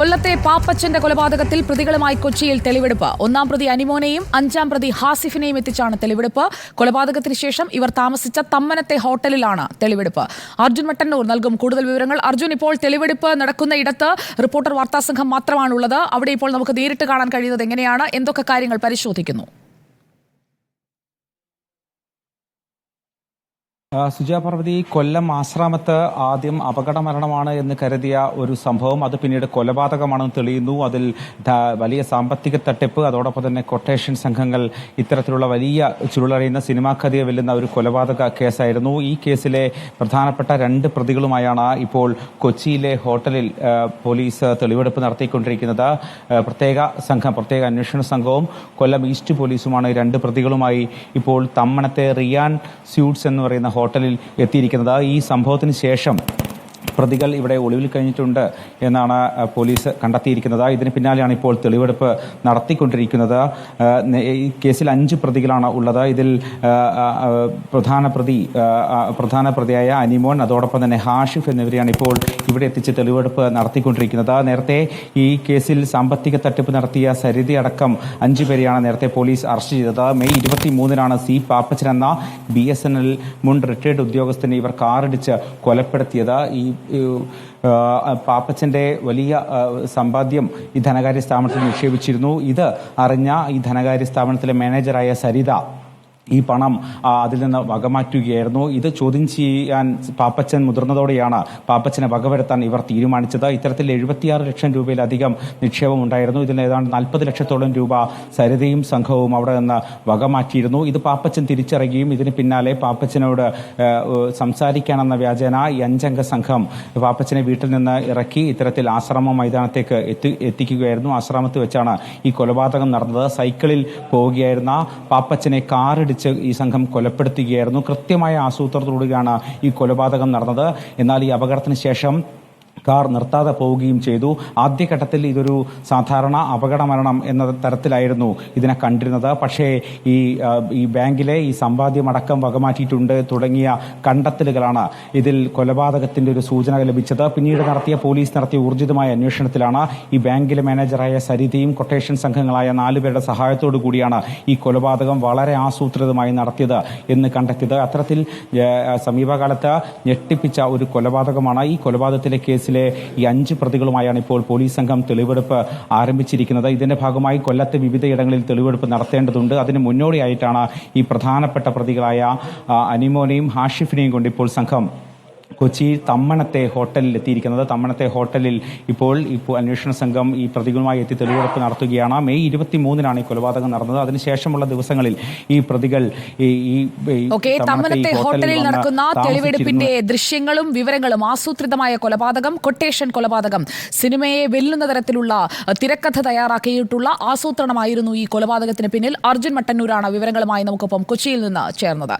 കൊല്ലത്തെ പാപ്പച്ചന്റെ കൊലപാതകത്തിൽ പ്രതികളുമായി കൊച്ചിയിൽ തെളിവെടുപ്പ്. ഒന്നാം പ്രതി അനിമോനെയും അഞ്ചാം പ്രതി ഹാസിഫിനെയും എത്തിച്ചാണ് തെളിവെടുപ്പ്. കൊലപാതകത്തിന് ശേഷം ഇവർ താമസിച്ച തമ്മനത്തെ ഹോട്ടലിലാണ് തെളിവെടുപ്പ്. അർജുൻ മട്ടന്നൂർ നൽകും കൂടുതൽ വിവരങ്ങൾ. അർജുൻ ഇപ്പോൾ തെളിവെടുപ്പ് നടക്കുന്ന ഇടത്ത് റിപ്പോർട്ടർ വാർത്താസംഘം മാത്രമാണുള്ളത്. അവിടെ ഇപ്പോൾ നമുക്ക് നേരിട്ട് കാണാൻ കഴിയുന്നത് എങ്ങനെയാണ്? എന്തൊക്കെ കാര്യങ്ങൾ പരിശോധിക്കുന്നു? ആ, സുജയ പാർവതി കൊല്ലം ആശ്രാമത്ത് ആദ്യം അപകട മരണമാണ് എന്ന് കരുതിയ ഒരു സംഭവം. അത് പിന്നീട് കൊലപാതകമാണെന്ന് തെളിയുന്നു. അതിൽ വലിയ സാമ്പത്തിക തട്ടിപ്പ് അതോടൊപ്പം തന്നെ കൊട്ടേഷൻ സംഘങ്ങൾ ഇത്തരത്തിലുള്ള വലിയ ചുരുളറിയുന്ന സിനിമാ കഥയെ വെല്ലുന്ന ഒരു കൊലപാതക കേസായിരുന്നു. ഈ കേസിലെ പ്രധാനപ്പെട്ട രണ്ട് പ്രതികളുമായാണ് ഇപ്പോൾ കൊച്ചിയിലെ ഹോട്ടലിൽ പോലീസ് തെളിവെടുപ്പ് നടത്തിക്കൊണ്ടിരിക്കുന്നത്. പ്രത്യേക സംഘം പ്രത്യേക അന്വേഷണ സംഘവും കൊല്ലം ഈസ്റ്റ് പോലീസുമാണ് രണ്ട് പ്രതികളുമായി ഇപ്പോൾ തമ്മണത്തെ റിയാൻ സ്യൂട്ട്സ് എന്ന് പറയുന്ന ഹോട്ടലിൽ എത്തിയിരിക്കുന്നത്. ഈ സംഭവത്തിന് ശേഷം പ്രതികൾ ഇവിടെ ഒളിവിൽ കഴിഞ്ഞിട്ടുണ്ട് എന്നാണ് പോലീസ് കണ്ടെത്തിയിരിക്കുന്നത്. ഇതിന് പിന്നാലെയാണ് ഇപ്പോൾ തെളിവെടുപ്പ് നടത്തിക്കൊണ്ടിരിക്കുന്നത്. ഈ കേസിൽ അഞ്ച് പ്രതികളാണ് ഉള്ളത്. ഇതിൽ പ്രധാന പ്രതി പ്രധാന പ്രതിയായ അനിമോൻ അതോടൊപ്പം തന്നെ ഹാഷിഫ് എന്നിവരെയാണ് ഇപ്പോൾ ഇവിടെ എത്തിച്ച് തെളിവെടുപ്പ് നടത്തിക്കൊണ്ടിരിക്കുന്നത്. നേരത്തെ ഈ കേസിൽ സാമ്പത്തിക തട്ടിപ്പ് നടത്തിയ സരിതി അടക്കം അഞ്ചു പേരെയാണ് നേരത്തെ പോലീസ് അറസ്റ്റ് ചെയ്തത്. മെയ് ഇരുപത്തി മൂന്നിനാണ് സി പാപ്പച്ചൻ എന്ന ബി എസ് എൻ എൽ മുൻ റിട്ടയർഡ് ഉദ്യോഗസ്ഥനെ ഇവർ കാറിടിച്ച് കൊലപ്പെടുത്തിയത്. ഈ പാപ്പച്ചന്റെ വലിയ സമ്പാദ്യം ഈ ധനകാര്യ സ്ഥാപനത്തിൽ നിക്ഷേപിച്ചിരുന്നു. ഇത് അറിഞ്ഞ ഈ ധനകാര്യ സ്ഥാപനത്തിലെ മാനേജറായ സരിത ഈ പണം അതിൽ നിന്ന് വകമാറ്റുകയായിരുന്നു. ഇത് ചോദ്യം ചെയ്യാൻ പാപ്പച്ചൻ മുതിർന്നതോടെയാണ് പാപ്പച്ചനെ വകവരുത്താൻ ഇവർ തീരുമാനിച്ചത്. ഇത്തരത്തിൽ എഴുപത്തിയാറ് ലക്ഷം രൂപയിലധികം നിക്ഷേപം ഉണ്ടായിരുന്നു ഇതിൽ ഏതാണ്ട് നാൽപ്പത് ലക്ഷത്തോളം രൂപ സരിതയും സംഘവും അവിടെ നിന്ന് വകമാറ്റിയിരുന്നു. ഇത് പാപ്പച്ചൻ തിരിച്ചറിയുകയും ഇതിന് പിന്നാലെ പാപ്പച്ചനോട് സംസാരിക്കാനെന്ന വ്യാജേന ഈ അഞ്ചംഗ സംഘം പാപ്പച്ചനെ വീട്ടിൽ നിന്ന് ഇറക്കി ഇത്തരത്തിൽ ആശ്രമ മൈതാനത്തേക്ക് എത്തി എത്തിക്കുകയായിരുന്നു. ആശ്രമത്തിൽ വെച്ചാണ് ഈ കൊലപാതകം നടന്നത്. സൈക്കിളിൽ പോവുകയായിരുന്ന പാപ്പച്ചനെ കാറിടിച്ച് ഈ സംഘം കൊലപ്പെടുത്തുകയായിരുന്നു. കൃത്യമായ ആസൂത്രണത്തിലൂടെയാണ് ഈ കൊലപാതകം നടന്നത്. എന്നാൽ ഈ അപകടത്തിന് ശേഷം കാർ നിർത്താതെ പോവുകയും ചെയ്തു. ആദ്യഘട്ടത്തിൽ ഇതൊരു സാധാരണ അപകട മരണം എന്ന തരത്തിലായിരുന്നു ഇതിനെ കണ്ടിരുന്നത്. പക്ഷേ ഈ ഈ ബാങ്കിലെ ഈ സമ്പാദ്യമടക്കം വകമാറ്റിയിട്ടുണ്ട് തുടങ്ങിയ കണ്ടെത്തലുകളാണ് ഇതിൽ കൊലപാതകത്തിന്റെ ഒരു സൂചന ലഭിച്ചത്. പിന്നീട് നടത്തിയ പോലീസ് നടത്തിയ ഊർജിതമായ അന്വേഷണത്തിലാണ് ഈ ബാങ്കിലെ മാനേജറായ സരിതയും കൊട്ടേഷൻ സംഘങ്ങളായ നാലുപേരുടെ സഹായത്തോടു കൂടിയാണ് ഈ കൊലപാതകം വളരെ ആസൂത്രിതമായി നടത്തിയത് എന്ന് കണ്ടെത്തിയത്. അത്തരത്തിൽ സമീപകാലത്ത് ഞെട്ടിപ്പിച്ച ഒരു കൊലപാതകമാണ് ഈ കൊലപാതകത്തിലെ കേസിലെ ഈ അഞ്ച് പ്രതികളുമായാണ് ഇപ്പോൾ പോലീസ് സംഘം തെളിവെടുപ്പ് ആരംഭിച്ചിരിക്കുന്നത്. ഇതിന്റെ ഭാഗമായി കൊല്ലത്തെ വിവിധയിടങ്ങളിൽ തെളിവെടുപ്പ് നടത്തേണ്ടതുണ്ട്. അതിന് മുന്നോടിയായിട്ടാണ് ഈ പ്രധാനപ്പെട്ട പ്രതികളായ അനിമോനെയും ഹാഷിഫിനെയും കൊണ്ട് ഇപ്പോൾ സംഘം കൊച്ചി തമ്മണത്തെ ഹോട്ടലിൽ എത്തിയിരിക്കുന്നത്. തമ്മണത്തെ ഹോട്ടലിൽ ഇപ്പോൾ ഇപ്പോൾ അന്വേഷണ സംഘം ഈ പ്രതികളുമായി എത്തി തെളിവെടുപ്പ് നടത്തുകയാണ്. മെയ് ഇരുപത്തി മൂന്നിനാണ് ഈ കൊലപാതകം നടന്നത്. അതിനുശേഷമുള്ള ദിവസങ്ങളിൽ ഈ പ്രതികൾ ഈ തമ്മണത്തെ തമ്മനത്തെ ഹോട്ടലിൽ നടക്കുന്ന തെളിവെടുപ്പിന്റെ ദൃശ്യങ്ങളും വിവരങ്ങളും ആസൂത്രിതമായ കൊലപാതകം കൊട്ടേഷൻ കൊലപാതകം സിനിമയെ വെല്ലുന്ന തരത്തിലുള്ള തിരക്കഥ തയ്യാറാക്കിയിട്ടുള്ള ആസൂത്രണമായിരുന്നു ഈ കൊലപാതകത്തിന് പിന്നിൽ. അർജുൻ മട്ടന്നൂരാണ് വിവരങ്ങളുമായി നമുക്കൊപ്പം കൊച്ചിയിൽ നിന്ന് ചേർന്നത്.